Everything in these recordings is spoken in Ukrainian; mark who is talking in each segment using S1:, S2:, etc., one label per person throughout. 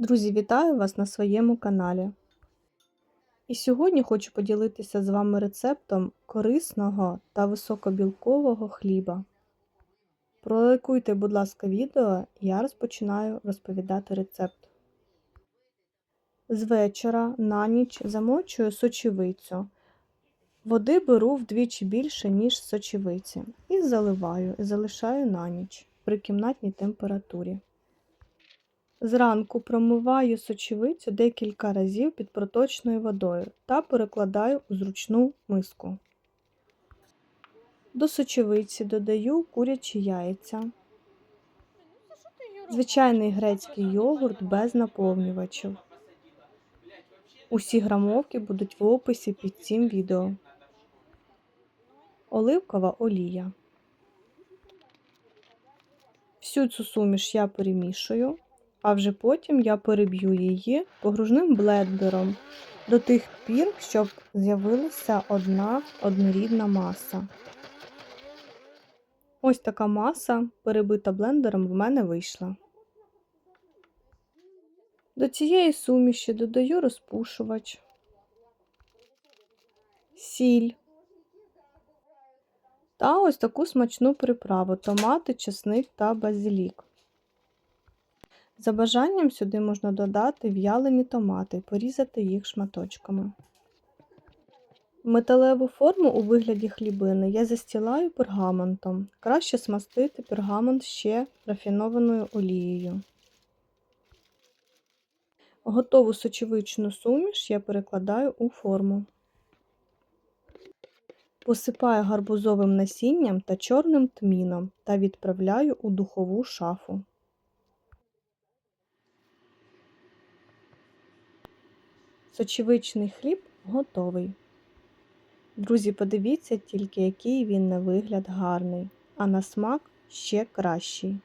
S1: Друзі, вітаю вас на своєму каналі. І сьогодні хочу поділитися з вами рецептом корисного та високобілкового хліба. Пролайкуйте, будь ласка, відео, я розпочинаю розповідати рецепт. З вечора на ніч замочую сочевицю. Води беру вдвічі більше, ніж сочевиці, і заливаю, і залишаю на ніч при кімнатній температурі. Зранку промиваю сочевицю декілька разів під проточною водою та перекладаю у зручну миску. До сочевиці додаю курячі яйця, звичайний грецький йогурт без наповнювачів. Усі грамовки будуть в описі під цим відео. Оливкова олія. Всю цю суміш я перемішую а вже потім я переб'ю її погружним блендером до тих пір, щоб з'явилася одна однорідна маса. Ось така маса, перебита блендером, в мене вийшла. До цієї суміші додаю розпушувач, сіль та ось таку смачну приправу томати, чесник та базилік. За бажанням сюди можна додати в'ялені томати, порізати їх шматочками. Металеву форму у вигляді хлібини я застілаю пергаментом. Краще смастити пергамент ще рафінованою олією. Готову сочевичну суміш я перекладаю у форму. Посипаю гарбузовим насінням та чорним тміном та відправляю у духову шафу. Сочевичний хліб готовий. Друзі, подивіться тільки, який він на вигляд гарний, а на смак ще кращий.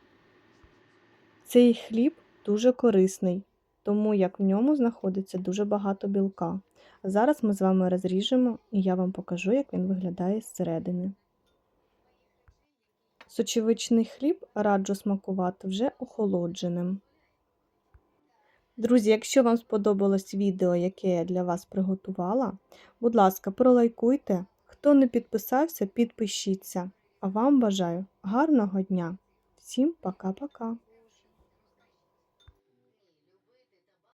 S1: Цей хліб дуже корисний, тому як в ньому знаходиться дуже багато білка. Зараз ми з вами розріжемо і я вам покажу, як він виглядає зсередини. Сочевичний хліб раджу смакувати вже охолодженим. Друзі, якщо вам сподобалось відео, яке я для вас приготувала, будь ласка, пролайкуйте. Хто не підписався, підпишіться. А вам бажаю гарного дня. Всім пока-пока!